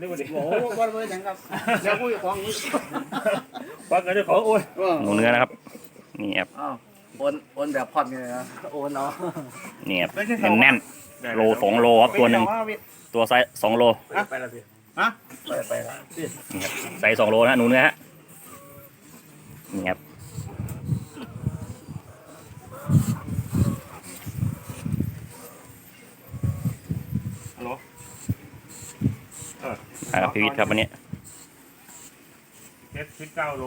นี่วันนี้โอ้โหบ่ได้หยังครับเดี๋ยวกูจะของนี้ฟังกันด้วยของโอ้ยเออหนูเนื้อนะครับนี่ครับอ้าวโอนโอนแบบผ่อนไงนะโอนเอานี่ครับแน่นๆโลสองโลครับตัวหนึ่งตัวไซส์สองโลไปแล้วพี่ฮะไปไปละนี่ครับไซส์สองโลนะหนูเนื้อฮะนี่ครับ ฮัลโหล อ่าพีวิทย์ครับวันนี้เจ็ดสิบเก้าโล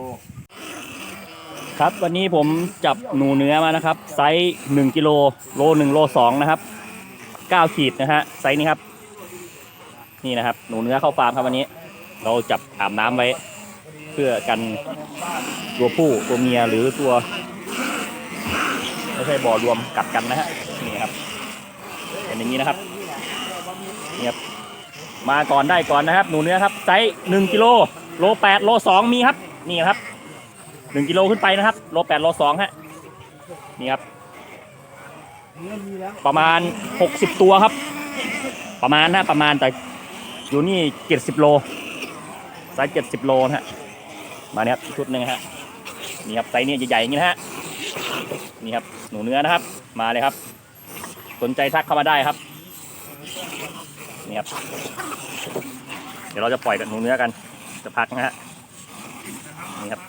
ครับวันนี้ผมจับหนูเนื้อมานะครับ ไซส์หนึ่งกิโลโลหนึ่งโลสองนะครับเก้าขีดนะฮะไซส์นี้ครับ นี่นะครับ หนูเนื้อเข้าฟาร์มครับวันนี้ เราจับอาบน้ำไว้ เพื่อกันตัวผู้ตัวเมียหรือตัวไม่ใช่บ่อรวมกัดกันนะฮะนี่ครับเป็นอย่างนี้นะครับนี่ครับ มาก่อนได้ก่อนนะครับ หนูเนื้อครับไซส์หนึ่งกิโลโลแปดโลสองมีครับ นี่ครับหนึ่งกิโลขึ้นไปนะครับ โลแปดโลสองฮะนี่ครับ ประมาณหกสิบตัวครับ ประมาณนะประมาณแต่อยู่นี่เจ็ดสิบโลไซส์เจ็ดสิบโลนะฮะมาเนี่ยครับชุดหนึ่งฮะนี่ครับไซส์เนี้ใหญ่ๆอย่างนี้นะฮะนี่ครับหนูเนื้อนะครับ มาเลยครับ สนใจทักเข้ามาได้ครับ นี่ครับ เดี๋ยวเราจะปล่อยกับหนูเนื้อกันจะพักนะฮะนี่ครับ